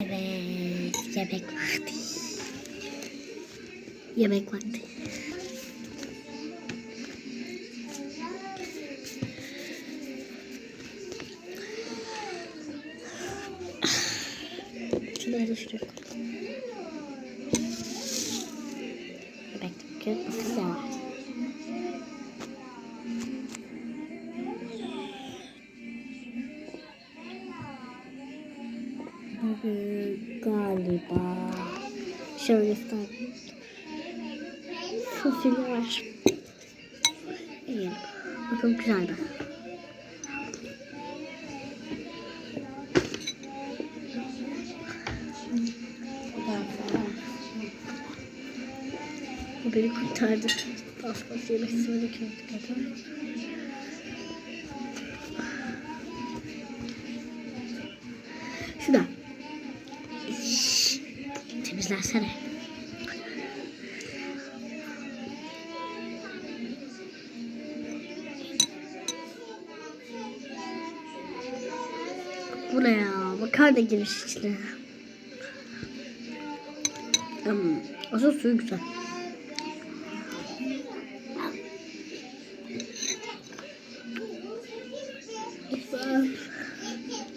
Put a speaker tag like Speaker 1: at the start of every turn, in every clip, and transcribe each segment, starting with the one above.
Speaker 1: Evet, yemek vakti. Yemek vakti. Şunları koy. Yemek bakıyoruz. Bakın ne galiba şeriften fasulye var. İyi. Bakın güzel bak. Bu beni kurtardı. Fazla yemek istemedik. Şurada. Şşş, Temizlensene. Bu ne ya? Makarna girmiş içine. Hmm, asıl suyu güzel.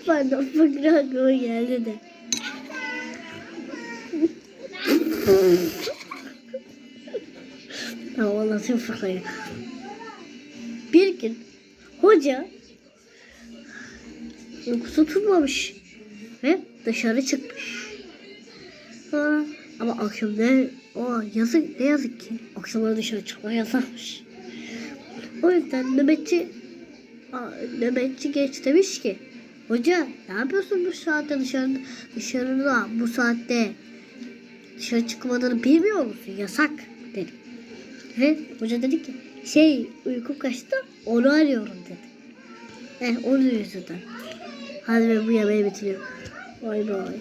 Speaker 1: Pardon, fıkra geldi de. Tamam anlatayım fıkrayı. Bir gün hoca uykusu tutmamış ve dışarı çıkmış. Ha, ama akşam ne o yazık ne yazık ki akşamları dışarı çıkma yasakmış. O yüzden nöbetçi nöbetçi geç demiş ki Hoca ne yapıyorsun bu saatte dışarıda, dışarıda bu saatte dışarı çıkmadığını bilmiyor musun? Yasak dedi. Ve hoca dedi ki şey uykum kaçtı onu arıyorum dedi. Eh onun yüzünden. Hadi ben bu yemeği bitiriyorum. Bay bay.